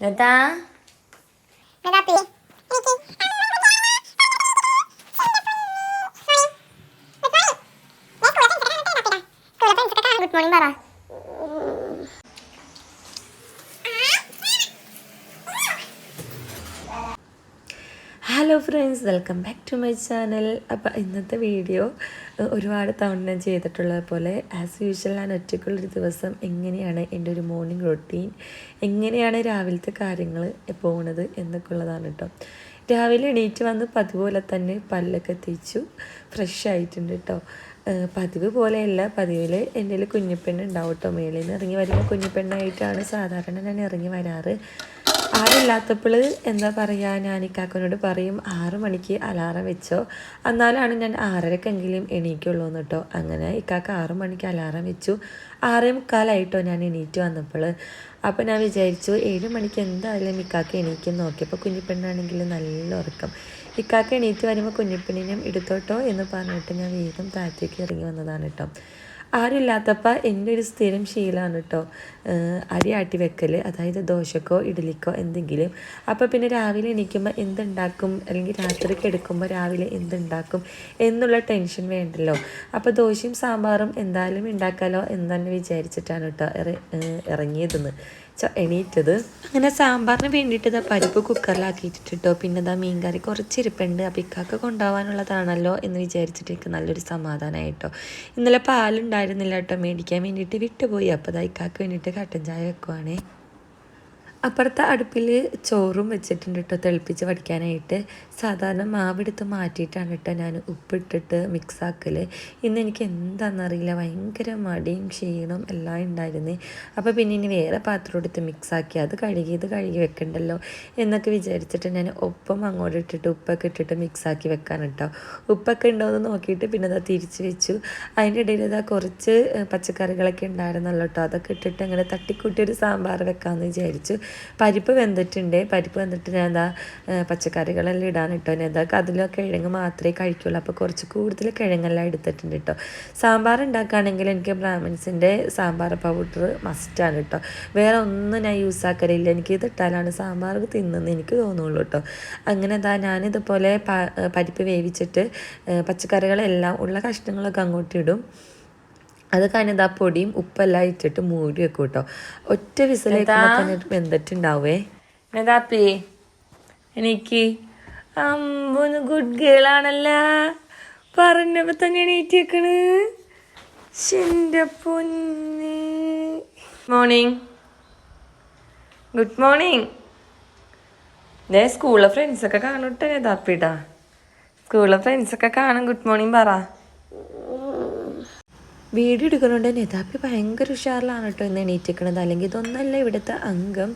എന്താ? Good morning പറ. Hello friends welcome back to my channel അപ്പോൾ ഇന്നത്തെ വീഡിയോ ഒരുപാട് തവണ ഞാൻ ചെയ്തിട്ടുള്ളത് പോലെ ആസ് യൂഷ്വൽ ഞാൻ ഒറ്റയ്ക്കുള്ളൊരു ദിവസം എങ്ങനെയാണ് എന്റെ ഒരു മോർണിംഗ് റൊട്ടീൻ എങ്ങനെയാണ് രാവിലത്തെ കാര്യങ്ങൾ പോകുന്നത് എന്നൊക്കെ ഉള്ളതാണ് കേട്ടോ രാവിലെ എണീറ്റ് വന്ന് പതിപോലെ തന്നെ പല്ലൊക്കെ തേച്ചു ഫ്രഷ് ആയിട്ടുണ്ട് കേട്ടോ പതിവ് പോലെയല്ല പതിവിൽ എന്റെ കുഞ്ഞിപ്പെണ്ണ് ഉണ്ടാവും കേട്ടോ മേളിൽ നിന്ന് ഇറങ്ങി വരുമ്പോൾ കുഞ്ഞിപ്പെണ്ണായിട്ടാണ് സാധാരണ ഞാൻ ഇറങ്ങി വരാറ്. ആരില്ലാത്തപ്പോൾ എന്താ പറയുക ഞാൻ ഇക്കാക്കനോട് പറയും ആറ് മണിക്ക് അലാറം വെച്ചോ. എന്നാലാണ് ഞാൻ ആറരക്കെങ്കിലും എണീക്കുള്ളൂ എന്ന് കേട്ടോ. അങ്ങനെ ഇക്കാക്ക ആറ് മണിക്ക് അലാറം വെച്ചു. ആറേ മുക്കാലായിട്ടോ ഞാൻ എണീറ്റ് വന്നപ്പോൾ. അപ്പോൾ ഞാൻ വിചാരിച്ചു ഏഴ് മണിക്ക് എന്തായാലും ഇക്കാക്ക എണീക്കും നോക്കിയപ്പോൾ കുഞ്ഞിപ്പെണ്ണാണെങ്കിൽ നല്ല ഉറക്കം. ഇക്കാക്ക എണീറ്റ് വരുമ്പോൾ കുഞ്ഞിപ്പെണ്ണിനും എടുത്തോട്ടോ എന്ന് പറഞ്ഞിട്ട് ഞാൻ വേഗം താഴത്തേക്ക് ഇറങ്ങി വന്നതാണ് കേട്ടോ. ആരുമില്ലാത്തപ്പോൾ എന്റെ ഒരു സ്ഥിരം ശീലമാണ് കേട്ടോ. അരി ആട്ടി വെക്കൽ അതായത് ദോശക്കോ ഇഡ്ഡലിക്കോ എന്തെങ്കിലും. അപ്പോൾ പിന്നെ രാവിലെ എണീക്കുമ്പോൾ എന്തുണ്ടാക്കും? അല്ലെങ്കിൽ രാത്രിക്ക് എടുക്കുമ്പോൾ രാവിലെ എന്തുണ്ടാക്കും? എന്നുള്ള ടെൻഷൻ വേണ്ടല്ലോ. അപ്പോൾ ദോശയും സാമ്പാറും എന്തായാലും ഉണ്ടാക്കാലോ എന്ന് തന്നെ വിചാരിച്ചിട്ടാണ് കേട്ടോ ഇറ- ഇറങ്ങിയതെന്ന്. എണീറ്റത്. അങ്ങനെ സാമ്പാറിന് വേണ്ടിയിട്ട് ഇതാ പരിപ്പ് കുക്കറിലാക്കിയിട്ടിട്ടോ പിന്നെ ഇതാ മീൻകറി കുറച്ച് ഇരിപ്പുണ്ട് അപ്പോൾ ഇക്കാക്ക് കൊണ്ടുപോകാനുള്ളതാണല്ലോ എന്ന് വിചാരിച്ചിട്ട് എനിക്ക് നല്ലൊരു സമാധാനമായിട്ടോ ഇന്നലെ പാലുണ്ടായിരുന്നില്ല കേട്ടോ. മേടിക്കാൻ വേണ്ടിയിട്ട് വിട്ടുപോയി. അപ്പോൾ ഇതാ ഇക്കാക്ക് വേണ്ടിയിട്ട് കട്ടൻ ചായ വെക്കുവാണേ. അപ്പുറത്തെ അടുപ്പിൽ ചോറും വെച്ചിട്ടുണ്ട് കേട്ടോ തിളപ്പിച്ച് പഠിക്കാനായിട്ട് സാധാരണ മാവെടുത്ത് മാറ്റിയിട്ടാണ് കേട്ടോ ഞാൻ ഉപ്പിട്ടിട്ട് മിക്സാക്കൽ ഇന്ന് എനിക്ക് എന്താണെന്നറിയില്ല ഭയങ്കര മടിയും ക്ഷീണവും എല്ലാം ഉണ്ടായിരുന്നു. അപ്പോൾ പിന്നെ ഇനി വേറെ പാത്രം എടുത്ത് മിക്സാക്കി അത് കഴുകി ഇത് കഴുകി വെക്കണ്ടല്ലോ എന്നൊക്കെ വിചാരിച്ചിട്ട് ഞാൻ ഒപ്പം അങ്ങോട്ട് ഇട്ടിട്ട് ഉപ്പൊക്കെ ഇട്ടിട്ട് മിക്സാക്കി വെക്കാൻ കേട്ടോ. ഉപ്പൊക്കെ ഉണ്ടോ എന്ന് നോക്കിയിട്ട് പിന്നെ അതാ തിരിച്ച് വെച്ചു. അതിന്റെ ഇടയിൽ ഇതാ കുറച്ച് പച്ചക്കറികളൊക്കെ ഉണ്ടായിരുന്നല്ലോ കേട്ടോ. അതൊക്കെ ഇട്ടിട്ട് അങ്ങനെ തട്ടിക്കൂട്ടി ഒരു സാമ്പാർ വെക്കാമെന്ന് വിചാരിച്ചു. പരിപ്പ് വെന്തിട്ടുണ്ട്. പരിപ്പ് വെന്തിട്ട് ഞാൻ എന്താ പച്ചക്കറികളെല്ലാം ഞാൻ എന്താ അതിലോ കിഴങ്ങ് മാത്രമേ കഴിക്കുള്ളൂ. അപ്പോൾ കുറച്ച് കൂടുതൽ കിഴങ്ങെല്ലാം എടുത്തിട്ടുണ്ട് കേട്ടോ സാമ്പാർ ഉണ്ടാക്കുകയാണെങ്കിൽ എനിക്ക് ബ്രാഹ്മിൻസിന്റെ സാമ്പാർ പൗഡർ മസ്റ്റാണ് കേട്ടോ വേറെ ഒന്നും ഞാൻ യൂസ് ആക്കലില്ല. എനിക്ക് ഇത് ഇട്ടാലാണ് സാമ്പാർ തിന്നെന്ന് എനിക്ക് തോന്നുള്ളൂ കേട്ടോ അങ്ങനെ എന്താ ഞാനിതുപോലെ പരിപ്പ് വേവിച്ചിട്ട് പച്ചക്കറികളെല്ലാം ഉള്ള കഷ്ണങ്ങളൊക്കെ അങ്ങോട്ട് ഇടും. അത് കഴിഞ്ഞത് ആ പൊടിയും ഉപ്പെല്ലാം ഇട്ടിട്ട് മൂടി വെക്കും കേട്ടോ ഒറ്റ വിസിലേക്ക് തന്നെ വെന്തിട്ടുണ്ടാവേ എന്താപ്പി എനിക്ക് അമ്പൊന്ന് ഗുഡ് ഗേൾ ആണല്ല. പറഞ്ഞപ്പോ തന്നെ എണീറ്റേക്കണ് എന്റെ പൊന്ന്. മോർണിംഗ് ഗുഡ് മോർണിംഗ് ദേ സ്കൂളിലെ ഫ്രണ്ട്സൊക്കെ കാണട്ടെ താപ്പിട്ടാ സ്കൂളിലെ ഫ്രണ്ട്സൊക്കെ കാണും. ഗുഡ് മോർണിംഗ് പറ. വീഡിയോ എടുക്കുന്നുണ്ട് നെതാപ്പി ഭയങ്കര ഉഷാറിലാണ് കേട്ടോ ഇന്ന് എണീറ്റിക്കണത് അല്ലെങ്കിൽ ഇതൊന്നല്ല ഇവിടുത്തെ അംഗം.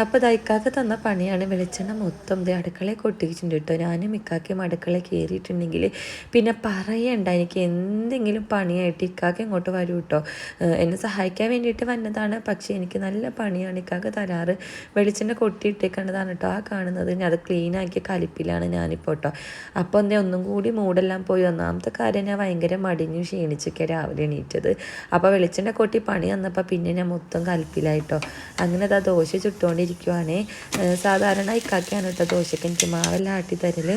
അപ്പോൾ ദൈക്കാക്ക് തന്ന പണിയാണ് വെളിച്ചെണ്ണ മൊത്തം ഇത് അടുക്കളയിൽ കൊട്ടിച്ചിട്ടുണ്ട് കേട്ടോ. ഞാനും ഇക്കാക്കയും അടുക്കളയിൽ കയറിയിട്ടുണ്ടെങ്കിൽ പിന്നെ പറയണ്ട എനിക്ക് എന്തെങ്കിലും പണിയായിട്ട് ഇക്കാക്ക് ഇങ്ങോട്ട് വരൂ കേട്ടോ. എന്നെ സഹായിക്കാൻ വേണ്ടിയിട്ട് വന്നതാണ്. പക്ഷേ എനിക്ക് നല്ല പണിയാണ് ഇക്കാക്ക് തരാറ്. വെളിച്ചെണ്ണ കൊട്ടിയിട്ടേക്കേണ്ടതാണ് കേട്ടോ ആ കാണുന്നത്. ഞാൻ അത് ക്ലീനാക്കിയ കലിപ്പിലാണ് ഞാനിപ്പോൾ കേട്ടോ. അപ്പോൾ എന്തേ ഒന്നും കൂടി മൂടെല്ലാം പോയി. ഒന്നാമത്തെ കാര്യം ഞാൻ ഭയങ്കര മടിഞ്ഞു ക്ഷീണിച്ചൊക്കെ രാവിലെ എണീറ്റത്. അപ്പോൾ വെളിച്ചെണ്ണ കൊട്ടി പണി വന്നപ്പോൾ പിന്നെ ഞാൻ മൊത്തം കലപ്പിലായിട്ടോ. അങ്ങനെ അതാ ദോശ ചുട്ടുകൊണ്ടിരിക്കുവാണേ സാധാരണ ഇക്കാക്കിയാണ് കേട്ടോ ദോശക്ക് എനിക്ക് മാവെല്ലാം ആട്ടി തരൽ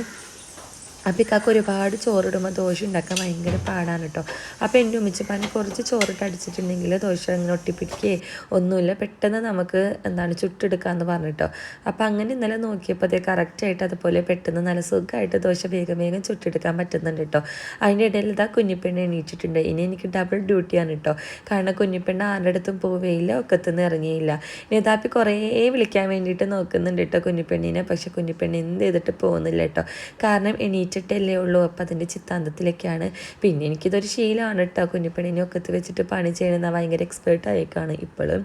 അപ്പോൾ ഇക്കാക്ക് ഒരുപാട് ചോറിടുമ്പോൾ ദോശ ഉണ്ടാക്കാൻ ഭയങ്കര പാടാണ് കേട്ടോ. അപ്പോൾ എന്റെ ഉമ്മിച്ചപ്പാൻ കുറച്ച് ചോറിട്ട് അടിച്ചിട്ടുണ്ടെങ്കിൽ ദോശ അങ്ങനെ ഒട്ടിപ്പിടിക്കുകയെ ഒന്നുമില്ല പെട്ടെന്ന് നമുക്ക് എന്താണ് ചുട്ടെടുക്കാമെന്ന് പറഞ്ഞിട്ടോ അപ്പോൾ അങ്ങനെ ഇന്നലെ നോക്കിയപ്പോൾ അതേ കറക്റ്റായിട്ട് അതുപോലെ പെട്ടെന്ന് നല്ല സുഖമായിട്ട് ദോശ വേഗം വേഗം ചുട്ടെടുക്കാൻ പറ്റുന്നുണ്ട് കേട്ടോ. അതിന്റെ ഇടയിൽ ഇതാ കുഞ്ഞിപ്പെണ്ണ എണീറ്റിട്ടുണ്ട്. ഇനി എനിക്ക് ഡബിൾ ഡ്യൂട്ടിയാണ് കേട്ടോ. കാരണം കുഞ്ഞിപ്പെണ്ണ ആരുടെ അടുത്തും പോവുകയില്ല ഒക്കത്തുനിന്ന് ഇറങ്ങിയില്ല. നേതാപ്പി കുറേ വിളിക്കാൻ വേണ്ടിയിട്ട് നോക്കുന്നുണ്ട് കേട്ടോ കുഞ്ഞിപ്പെണ്ണിനെ. പക്ഷേ കുഞ്ഞിപ്പെണ്ണ എന്ത് ചെയ്തിട്ട് പോകുന്നില്ല കേട്ടോ. കാരണം എണീറ്റിട്ടല്ലേ ഉള്ളൂ. അപ്പോൾ അതിന്റെ ചിത്താന്തത്തിലൊക്കെയാണ് പിന്നെ എനിക്കിതൊരു ശീലമാണ് കേട്ടോ കുഞ്ഞിപ്പെണ്ണിനെ ഒക്കത്ത് വെച്ചിട്ട് പണി ചെയ്യണമെന്ന് ഭയങ്കര എക്സ്പേർട്ട് ആയേക്കാണ് ഇപ്പോഴും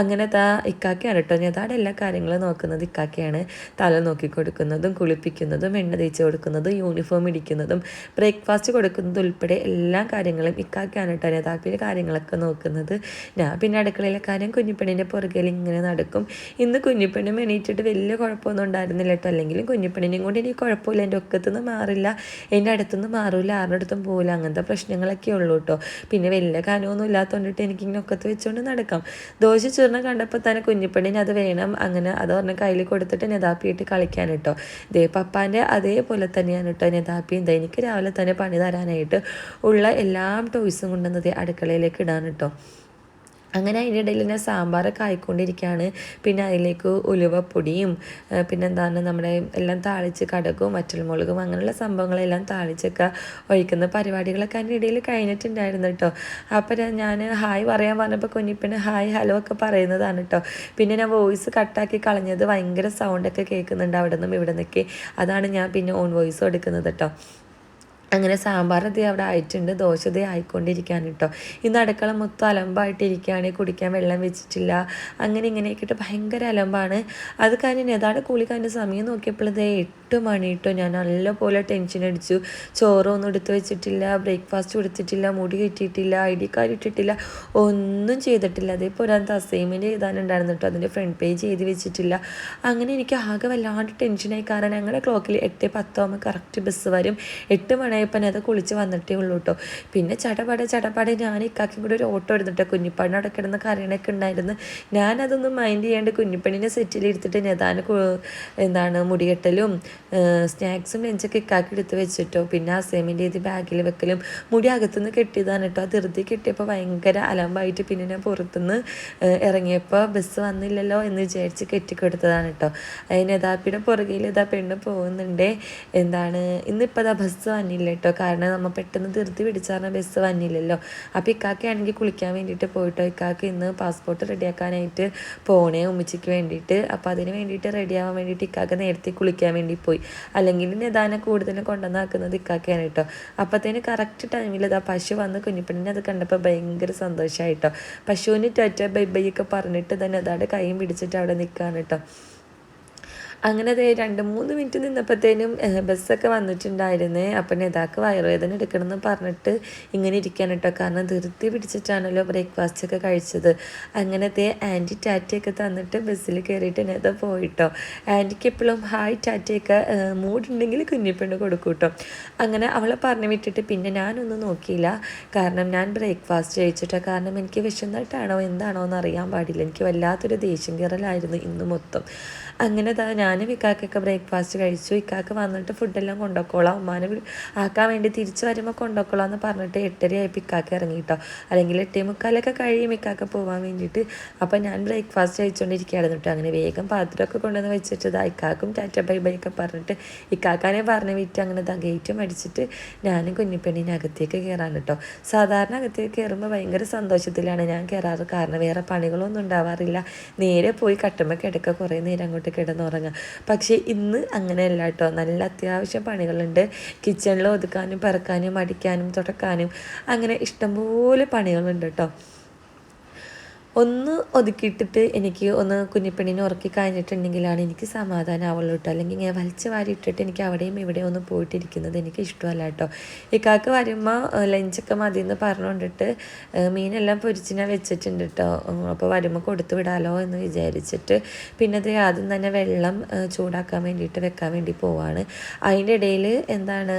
അങ്ങനെ താ ഇക്കാക്കയാണ് കേട്ടോ നേതാടെ എല്ലാ കാര്യങ്ങളും നോക്കുന്നത് ഇക്കാക്കയാണ്. തല നോക്കി കൊടുക്കുന്നതും കുളിപ്പിക്കുന്നതും എണ്ണ തേച്ച് കൊടുക്കുന്നതും യൂണിഫോം ഇടിക്കുന്നതും ബ്രേക്ക്ഫാസ്റ്റ് കൊടുക്കുന്നതും ഉൾപ്പെടെ എല്ലാ കാര്യങ്ങളും ഇക്കാക്കയാണ് കേട്ടോ നേതാപ്പിന്റെ കാര്യങ്ങളൊക്കെ നോക്കുന്നത്. ഞാൻ പിന്നെ അടുക്കളയിലെ കാര്യം കുഞ്ഞിപ്പണിന്റെ പുറകിൽ ഇങ്ങനെ നടക്കും. ഇന്ന് കുഞ്ഞിപ്പണി എണീറ്റിട്ട് വലിയ കുഴപ്പമൊന്നും ഉണ്ടായിരുന്നില്ല കേട്ടോ അല്ലെങ്കിലും കുഞ്ഞിപ്പണിനെയും കൊണ്ട് എനിക്ക് കുഴപ്പമില്ല. എന്റെ ഒക്കത്തുനിന്ന് മാറി മാറില്ല. എന്റെ അടുത്തുനിന്ന് മാറില്ല ആരുടെ അടുത്തും പോകില്ല അങ്ങനത്തെ പ്രശ്നങ്ങളൊക്കെ ഉള്ളൂ കേട്ടോ പിന്നെ വലിയ കനമൊന്നും ഇല്ലാത്തതുകൊണ്ടിട്ട് എനിക്കിങ്ങനെ ഒക്കത്ത് വെച്ചുകൊണ്ട് നടക്കാം. ദോശ ചൂർണ കണ്ടപ്പോൾ തന്നെ കുഞ്ഞിപ്പെണ്ണിന് അത് വേണം അങ്ങനെ അത് പറഞ്ഞ കയ്യിൽ കൊടുത്തിട്ട് നെതാപ്പിയിട്ട് കളിക്കാൻ കേട്ടോ ദേ പപ്പാന്റെ അതേപോലെ തന്നെയാണ് കേട്ടോ നെതാപ്പി എന്താ എനിക്ക് രാവിലെ തന്നെ പണി തരാനായിട്ട് ഉള്ള എല്ലാ ടോയ്സും കൊണ്ടുവന്നത് അടുക്കളയിലേക്ക് ഇടാൻ കേട്ടോ അങ്ങനെ അതിന്റെ ഇടയിൽ തന്നെ സാമ്പാറൊക്കെ ആയിക്കൊണ്ടിരിക്കുകയാണ്. പിന്നെ അതിലേക്ക് ഉലുവപ്പൊടിയും പിന്നെ എന്താണ് നമ്മുടെ എല്ലാം താളിച്ച് കടകും വറ്റൽമുളകും അങ്ങനെയുള്ള സംഭവങ്ങളെല്ലാം താളിച്ചൊക്കെ ഒഴിക്കുന്ന പരിപാടികളൊക്കെ അതിന്റെ ഇടയിൽ കഴിഞ്ഞിട്ടുണ്ടായിരുന്നു കേട്ടോ. അപ്പോൾ ഞാൻ ഹായ് പറയാൻ പറഞ്ഞപ്പോൾ കുഞ്ഞിപ്പിന് ഹായ് ഹലോ ഒക്കെ പറയുന്നതാണ് കേട്ടോ. പിന്നെ ഞാൻ വോയിസ് കട്ടാക്കി കളഞ്ഞത് ഭയങ്കര സൗണ്ടൊക്കെ കേൾക്കുന്നുണ്ട് അവിടെ നിന്നും ഇവിടെ നിന്നൊക്കെ അതാണ് ഞാൻ പിന്നെ ഓൺ വോയിസ് എടുക്കുന്നത് കേട്ടോ. അങ്ങനെ സാമ്പാർ ദേ അവിടെ ആയിട്ടുണ്ട്. ദോശ ദേ ആയിക്കൊണ്ടിരിക്കാൻ കേട്ടോ. ഇന്ന് അടുക്കള മൊത്തം അലമ്പായിട്ടിരിക്കുകയാണ്. കുടിക്കാൻ വെള്ളം വെച്ചിട്ടില്ല. അങ്ങനെ ഇങ്ങനെയൊക്കെ ഇട്ട് ഭയങ്കര അലമ്പാണ്. അത് കഴിഞ്ഞ് ഏതാണ്ട് കൂലി സമയം നോക്കിയപ്പോൾ ദേ എട്ട് മണി കേട്ടോ. ഞാൻ നല്ലപോലെ ടെൻഷൻ അടിച്ചു. ചോറൊന്നും എടുത്ത് വെച്ചിട്ടില്ല. ബ്രേക്ക്ഫാസ്റ്റ് കൊടുത്തിട്ടില്ല. മുടി കിട്ടിയിട്ടില്ല. ഐ ഡി കാർഡ് ഇട്ടിട്ടില്ല. ഒന്നും ചെയ്തിട്ടില്ല. അതേപോലെ അത് അസൈൻമെന്റ് എഴുതാനുണ്ടായിരുന്നു കേട്ടോ. അതിന്റെ ഫ്രണ്ട് പേജ് എഴുതി വെച്ചിട്ടില്ല. അങ്ങനെ എനിക്ക് ആകെ വല്ലാണ്ട് ടെൻഷനായി കാരണം ഞങ്ങളുടെ ക്ലോക്കിൽ എട്ട് പത്താകുമ്പോൾ കറക്റ്റ് ബസ് വരും. എട്ട് മണിയായപ്പോൾ അത് കുളിച്ച് വന്നിട്ടേ ഉള്ളൂ കേട്ടോ പിന്നെ ചടപട ചടപട ഞാൻ ഇക്കാക്കും കൂടെ ഒരു ഓട്ടോ എടുത്തിട്ട് കുഞ്ഞിപ്പണ്ണ അവിടെ കിടന്ന് ഉണ്ടായിരുന്നു. ഞാനതൊന്നും മൈൻഡ് ചെയ്യാണ്ട് കുഞ്ഞിപ്പണ്ണിനെ സെറ്റിൽ എടുത്തിട്ട് ഞാൻ എന്താണ് മുടികെട്ടലും സ്നാക്സും ലഞ്ചൊക്കെ ഇക്കാക്കി എടുത്ത് വെച്ചിട്ടോ. പിന്നെ അസൈൻമെന്റ് ചെയ്ത് ബാഗിൽ വെക്കലും. മുടി അകത്തുനിന്ന് കെട്ടിയതാണ് കേട്ടോ ആ ധൃതി കിട്ടിയപ്പോൾ ഭയങ്കര അലമ്പായിട്ട് പിന്നെ ഞാൻ പുറത്തുനിന്ന് ഇറങ്ങിയപ്പോൾ ബസ് വന്നില്ലല്ലോ എന്ന് വിചാരിച്ച് കെട്ടിക്കൊടുത്തതാണ് കേട്ടോ അതിന് യഥാപ്പിയുടെ പുറകിൽ ഇതാ പെണ്ണ് പോകുന്നുണ്ട്. എന്താണ് ഇന്നിപ്പോൾ അതാ ബസ് വന്നില്ല കേട്ടോ. കാരണം നമ്മൾ പെട്ടെന്ന് ധൃതി പിടിച്ചാൽ ബസ് വന്നില്ലല്ലോ. അപ്പോൾ ഇക്കാക്കയാണെങ്കിൽ കുളിക്കാൻ വേണ്ടിയിട്ട് പോയിട്ടോ. ഇക്കാക്ക് ഇന്ന് പാസ്പോർട്ട് റെഡിയാക്കാനായിട്ട് പോണേ ഉമ്മച്ചിക്ക് വേണ്ടിയിട്ട് അപ്പോൾ അതിന് വേണ്ടിയിട്ട് റെഡിയാവാൻ വേണ്ടിയിട്ട് ഇക്കാക്ക നേരത്തെ കുളിക്കാൻ വേണ്ടി പോയി. അല്ലെങ്കിൽ നിദാനം കൂടുതലും കൊണ്ടുവന്നാക്കുന്നത് ഇക്കാക്കയാണ് കേട്ടോ. അപ്പോഴത്തേന് കറക്റ്റ് ടൈമിൽ ഇതാ പശു വന്ന് കുഞ്ഞിപ്പെണ്ണിനെ അത് കണ്ടപ്പോൾ ഭയങ്കര സന്തോഷമായിട്ടോ പശുവിന് ടൊറ്റ ബൈ ബൈ ഒക്കെ പറഞ്ഞിട്ട് തന്നെ അതാടെ കൈയും പിടിച്ചിട്ട് അവിടെ നിൽക്കുകയാണ് കേട്ടോ. അങ്ങനെ ദേ രണ്ട് മൂന്ന് മിനിറ്റ് നിന്നപ്പോഴത്തേനും ബസ്സൊക്കെ വന്നിട്ടുണ്ടായിരുന്നേ. അപ്പം നേതാക്ക് വയറുവേദന എടുക്കണമെന്ന് പറഞ്ഞിട്ട് ഇങ്ങനെ ഇരിക്കാൻ കേട്ടോ കാരണം ധൃതി പിടിച്ചിട്ടാണല്ലോ ബ്രേക്ക്ഫാസ്റ്റ് ഒക്കെ കഴിച്ചത് അങ്ങനത്തെ ആന്റി ടാറ്റയൊക്കെ തന്നിട്ട് ബസ്സിൽ കയറിയിട്ട് നേത പോയിട്ടോ ആന്റിക്ക് എപ്പോഴും ഹായ് ടാറ്റയൊക്കെ മൂടുണ്ടെങ്കിൽ കുഞ്ഞിപ്പെണ്ണ് കൊടുക്കും കേട്ടോ അങ്ങനെ അവളെ പറഞ്ഞു വിട്ടിട്ട് പിന്നെ ഞാനൊന്നും നോക്കിയില്ല. കാരണം ഞാൻ ബ്രേക്ക്ഫാസ്റ്റ് കഴിച്ചിട്ടോ കാരണം എനിക്ക് വിശന്നിട്ടാണോ എന്താണോ എന്ന് അറിയാൻ പാടില്ല. എനിക്ക് വല്ലാത്തൊരു ദേഷ്യം കയറലായിരുന്നു ഇന്ന് മൊത്തം. അങ്ങനെ താ ഞാനും ഇക്കാക്കൊക്കെ ബ്രേക്ക്ഫാസ്റ്റ് കഴിച്ചു. ഇക്കാക്ക് വന്നിട്ട് ഫുഡെല്ലാം കൊണ്ടുപോക്കോളാം ഉമ്മാനെ ആക്കാൻ വേണ്ടി തിരിച്ചു വരുമ്പോൾ കൊണ്ടുപോക്കോളാം എന്ന് പറഞ്ഞിട്ട് എട്ടരയായപ്പോൾ ഇക്കാക്ക് ഇറങ്ങി കേട്ടോ അല്ലെങ്കിൽ എട്ടേ മുക്കാലൊക്കെ കഴിയും ഇക്കാക്ക പോകാൻ വേണ്ടിയിട്ട്. അപ്പം ഞാൻ ബ്രേക്ക്ഫാസ്റ്റ് കഴിച്ചുകൊണ്ടിരിക്കുകയായിരുന്നു കേട്ടോ അങ്ങനെ വേഗം പാത്രമൊക്കെ കൊണ്ടുവന്ന് വെച്ചിട്ട് ദാ ഇക്കാക്കും ടാറ്റ ബൈ ബൈ ഒക്കെ പറഞ്ഞിട്ട് ഇക്കാക്കാനെ പറഞ്ഞ് വിറ്റ് അങ്ങനെ ദാ ഗേറ്റും അടിച്ചിട്ട് ഞാനും കുഞ്ഞിപ്പെണ്ണിനെ അകത്തേക്ക് കയറാൻ കേട്ടോ സാധാരണ അകത്തേക്ക് കയറുമ്പോൾ ഭയങ്കര സന്തോഷത്തിലാണ് ഞാൻ കയറാറ്. കാരണം വേറെ പണികളൊന്നും ഉണ്ടാവാറില്ല. നേരെ പോയി കട്ടുമ്പോൾ കിടക്കുക കുറേ നേരം അങ്ങോട്ട് കിടന്നുറങ്ങുക പക്ഷേ ഇന്ന് അങ്ങനെയല്ല കേട്ടോ. നല്ല അത്യാവശ്യം പണികളുണ്ട്. കിച്ചണിൽ ഒതുക്കാനും പറക്കാനും അടിക്കാനും തുടക്കാനും അങ്ങനെ ഇഷ്ടംപോലെ പണികളുണ്ട് കേട്ടോ. ഒന്ന് ഒതുക്കിയിട്ടിട്ട് എനിക്ക് ഒന്ന് കുഞ്ഞിപ്പെണ്ണിനെ ഉറക്കി കഴിഞ്ഞിട്ടുണ്ടെങ്കിലാണ് എനിക്ക് സമാധാനമാവുള്ളൂ കേട്ടോ. അല്ലെങ്കിൽ ഇങ്ങനെ വലിച്ചു വാരിയിട്ടിട്ട് എനിക്ക് അവിടെയും ഇവിടെയും ഒന്ന് പോയിട്ടിരിക്കുന്നത് എനിക്ക് ഇഷ്ടമല്ല കേട്ടോ. ഇക്കാക്ക് വരുമ്പോൾ ലഞ്ചൊക്കെ മതി എന്ന് പറഞ്ഞുകൊണ്ടിട്ട് മീനെല്ലാം പൊരിച്ച് ഞാൻ വെച്ചിട്ടുണ്ട് കേട്ടോ. അപ്പോൾ വരുമ്പോൾ കൊടുത്തു വിടാലോ എന്ന് വിചാരിച്ചിട്ട്. പിന്നെ അത് ആദ്യം തന്നെ വെള്ളം ചൂടാക്കാൻ വേണ്ടിയിട്ട് വെക്കാൻ വേണ്ടി പോവാണ്. അതിന്റെ ഇടയിൽ എന്താണ്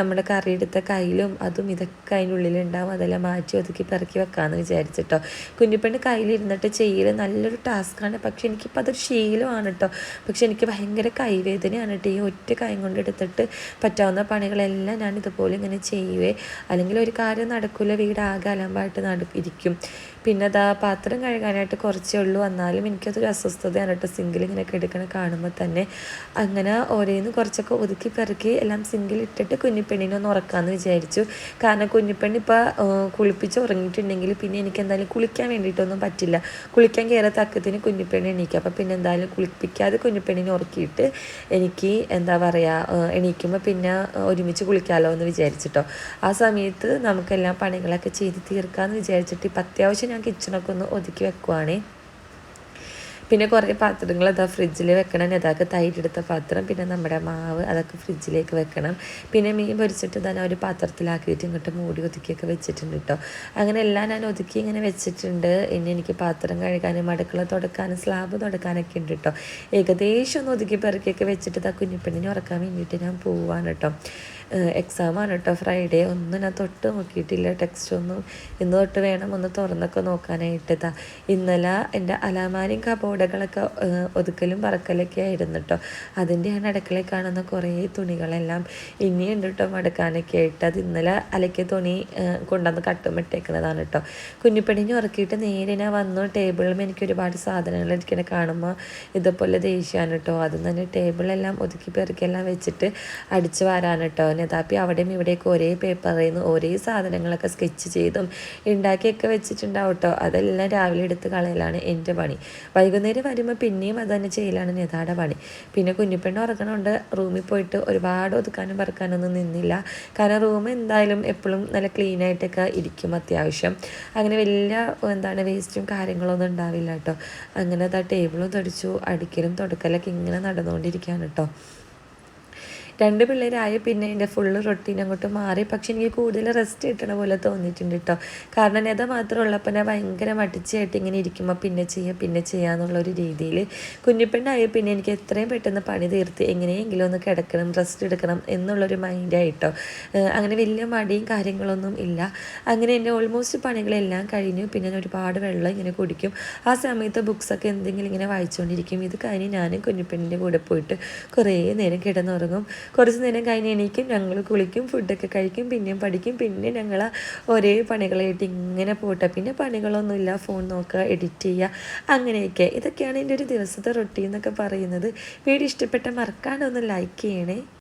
നമ്മുടെ കറി എടുത്ത കയ്യിലും അതും ഇതൊക്കെ അതിന്റെ ഉള്ളിലുണ്ടാവും. അതെല്ലാം മാറ്റി ഒതുക്കി പെറുക്കി വെക്കാമെന്ന് വിചാരിച്ചിട്ടോ. കുഞ്ഞിപ്പെണ്ണ് കയ്യിലിരുന്നിട്ട് ചെയ്യൽ നല്ലൊരു ടാസ്ക്കാണ്. പക്ഷെ എനിക്കിപ്പോൾ അതൊരു ശീലമാണ് കേട്ടോ പക്ഷെ എനിക്ക് ഭയങ്കര കൈവേദനയാണ് കേട്ടോ ഈ ഒറ്റ കൈ കൊണ്ട് എടുത്തിട്ട് പറ്റാവുന്ന പണികളെല്ലാം ഞാൻ ഇതുപോലെ ഇങ്ങനെ ചെയ്യുവേ. അല്ലെങ്കിൽ ഒരു കാര്യം നടക്കില്ല വീട് ആകെ അലമ്പായിട്ട് നട ഇരിക്കും. പിന്നെ അതാ പാത്രം കഴുകാനായിട്ട് കുറച്ചേ ഉള്ളൂ. വന്നാലും എനിക്കതൊരു അസ്വസ്ഥതയാണ് കേട്ടോ. സിങ്കിൽ ഇങ്ങനെ കിടക്കണ കാണുമ്പോൾ തന്നെ. അങ്ങനെ ഓരോന്ന് കുറച്ചൊക്കെ ഒതുക്കി പെറുക്കി എല്ലാം സിങ്കിൽ ഇട്ടിട്ട് കുഞ്ഞിപ്പെണ്ണിനെ ഒന്ന് ഉറക്കാമെന്ന് വിചാരിച്ചു. കാരണം കുഞ്ഞിപ്പെണ്ണി ഇപ്പോൾ കുളിപ്പിച്ച് ഉറങ്ങിയിട്ടുണ്ടെങ്കിൽ പിന്നെ എനിക്ക് എന്തായാലും കുളിക്കാൻ വേണ്ടിയിട്ടൊന്നും പറ്റില്ല. കുളിക്കാൻ കയറാത്ത തക്കത്തിന് കുഞ്ഞിപ്പെണ്ണി എണീക്കുക അപ്പോൾ പിന്നെ എന്തായാലും കുളിപ്പിക്കാതെ കുഞ്ഞിപ്പെണ്ണിനെ ഉറക്കിയിട്ട് എനിക്ക് എന്താ പറയുക എണീക്കുമ്പോൾ പിന്നെ ഒരുമിച്ച് കുളിക്കാമല്ലോ എന്ന് വിചാരിച്ചിട്ടോ. ആ സമയത്ത് നമുക്കെല്ലാം പണികളൊക്കെ ചെയ്ത് തീർക്കാമെന്ന് വിചാരിച്ചിട്ട് ഇപ്പം അത്യാവശ്യം ഞാൻ കിച്ചണൊക്കെ ഒന്ന് ഒതുക്കി വെക്കുവാണേ. പിന്നെ കുറേ പാത്രങ്ങൾ അതാ ഫ്രിഡ്ജിൽ വെക്കണം. അതൊക്കെ തൈരെടുത്ത പാത്രം പിന്നെ നമ്മുടെ മാവ് അതൊക്കെ ഫ്രിഡ്ജിലേക്ക് വെക്കണം. പിന്നെ മീൻ പൊരിച്ചിട്ട് തന്നെ ഒരു പാത്രത്തിലാക്കിയിട്ട് ഇങ്ങോട്ട് മൂടി ഒതുക്കിയൊക്കെ വെച്ചിട്ടുണ്ട് കേട്ടോ അങ്ങനെ എല്ലാം ഞാൻ ഒതുക്കി ഇങ്ങനെ വെച്ചിട്ടുണ്ട്. ഇനി എനിക്ക് പാത്രം കഴുകാനും അടുക്കള തുടക്കാനും സ്ലാബ് തുടക്കാനൊക്കെ ഉണ്ട് കേട്ടോ ഏകദേശം ഒന്ന് ഒതുക്കി പെറുക്കിയൊക്കെ വെച്ചിട്ട് ഇതാ കുഞ്ഞിപ്പെണ്ണിനെ ഉറക്കാൻ വേണ്ടിയിട്ട് ഞാൻ പോവാണ് കേട്ടോ എക്സാമാണ് കേട്ടോ ഫ്രൈഡേ ഒന്നും ഞാൻ തൊട്ട് നോക്കിയിട്ടില്ല. ടെക്സ്റ്റ് ഒന്നും ഇന്ന് തൊട്ട് വേണം ഒന്ന് തുറന്നൊക്കെ നോക്കാനായിട്ട് ഇതാ. ഇന്നലെ എന്റെ അലാമാരിയും കബോർഡുകളൊക്കെ ഒതുക്കലും പറക്കലൊക്കെ ആയിരുന്നു കേട്ടോ ഞാൻ അടുക്കളയിൽ കാണുന്ന കുറേ തുണികളെല്ലാം ഇനിയുണ്ട് കേട്ടോ മടക്കാനൊക്കെ ആയിട്ട്. അത് ഇന്നലെ അലക്കിയ തുണി കൊണ്ടുവന്ന് കട്ടുമിട്ടേക്കുന്നതാണ് കേട്ടോ കുഞ്ഞിപ്പെണ്ണിനെ ഉറക്കിയിട്ട് നേരെ ഞാൻ വന്നു. ടേബിളിൽ എനിക്ക് ഒരുപാട് സാധനങ്ങൾ ഇരിക്കണ കാണുമ്പോൾ ഇതുപോലെ ദേഷ്യമാണ് കേട്ടോ അതും തന്നെ ടേബിളെല്ലാം ഒതുക്കി പെറുക്കിയെല്ലാം വെച്ചിട്ട് അടിച്ചു വാരാൻ കേട്ടോ നെതാപ്പി അവിടെയും ഇവിടെയൊക്കെ ഒരേ പേപ്പറിൽ നിന്ന് ഒരേ സാധനങ്ങളൊക്കെ സ്കെച്ച് ചെയ്തും ഉണ്ടാക്കിയൊക്കെ വെച്ചിട്ടുണ്ടാവും കേട്ടോ അതെല്ലാം രാവിലെ എടുത്ത് കളയലാണ് എന്റെ പണി. വൈകുന്നേരം വരുമ്പോൾ പിന്നെയും അത് തന്നെ ചെയ്യലാണ് നെതാടെ പണി. പിന്നെ കുഞ്ഞിപ്പെണ്ണ ഉറക്കണോണ്ട് റൂമിൽ പോയിട്ട് ഒരുപാട് ഒതുക്കാനും പറക്കാനൊന്നും നിന്നില്ല. കാരണം റൂം എന്തായാലും എപ്പോഴും നല്ല ക്ലീൻ ആയിട്ടൊക്കെ ഇരിക്കും അത്യാവശ്യം. അങ്ങനെ വലിയ എന്താണ് വേസ്റ്റും കാര്യങ്ങളൊന്നും ഉണ്ടാവില്ല കേട്ടോ. അങ്ങനെ അതാ ടേബിളും തുടച്ചു അടിക്കലും തുടക്കലൊക്കെ ഇങ്ങനെ നടന്നുകൊണ്ടിരിക്കുകയാണ് കേട്ടോ. രണ്ട് പിള്ളേരായ പിന്നെ എന്റെ ഫുള്ള് റൊട്ടീൻ അങ്ങോട്ട് മാറി. പക്ഷെ എനിക്ക് കൂടുതൽ റെസ്റ്റ് കിട്ടണ പോലെ തോന്നിയിട്ടുണ്ട് കേട്ടോ കാരണം നെത മാത്രമുള്ളപ്പോൾ ഞാൻ ഭയങ്കര മടിച്ചായിട്ട് ഇങ്ങനെ ഇരിക്കുമ്പോൾ പിന്നെ ചെയ്യാം പിന്നെ ചെയ്യാന്നുള്ളൊരു രീതിയിൽ കുഞ്ഞിപ്പെണ്ണായ പിന്നെ എനിക്ക് എത്രയും പെട്ടെന്ന് പണി തീർത്ത് എങ്ങനെയെങ്കിലും ഒന്ന് കിടക്കണം റെസ്റ്റ് എടുക്കണം എന്നുള്ളൊരു മൈൻഡായിട്ടോ അങ്ങനെ വലിയ മടിയും കാര്യങ്ങളൊന്നും ഇല്ല. അങ്ങനെ എന്റെ ഓൾമോസ്റ്റ് പണികളെല്ലാം കഴിഞ്ഞു. പിന്നെ ഞാൻ ഒരുപാട് വെള്ളം ഇങ്ങനെ കുടിക്കും. ആ സമയത്ത് ബുക്സൊക്കെ എന്തെങ്കിലും ഇങ്ങനെ വായിച്ചുകൊണ്ടിരിക്കും ഇത് കഴിഞ്ഞ് ഞാനും കുഞ്ഞിപ്പെണ്ണിന്റെ കൂടെ പോയിട്ട് കുറേ നേരം കിടന്നുറങ്ങും. കുറച്ച് നേരം കഴിഞ്ഞ് എണീക്കും ഞങ്ങൾ കുളിക്കും ഫുഡൊക്കെ കഴിക്കും പിന്നെയും പഠിക്കും പിന്നെ ഞങ്ങൾ ഒരേ പണികളായിട്ട് ഇങ്ങനെ പോട്ടെ. പിന്നെ പണികളൊന്നുമില്ല ഫോൺ നോക്കുക എഡിറ്റ് ചെയ്യുക അങ്ങനെയൊക്കെ. ഇതൊക്കെയാണ് എന്റെ ഒരു ദിവസത്തെ റൊട്ടീൻ എന്നൊക്കെ പറയുന്നത്. വീഡിയോ ഇഷ്ടപ്പെട്ട മറക്കാണ്ടൊന്ന് ലൈക്ക് ചെയ്യണേ.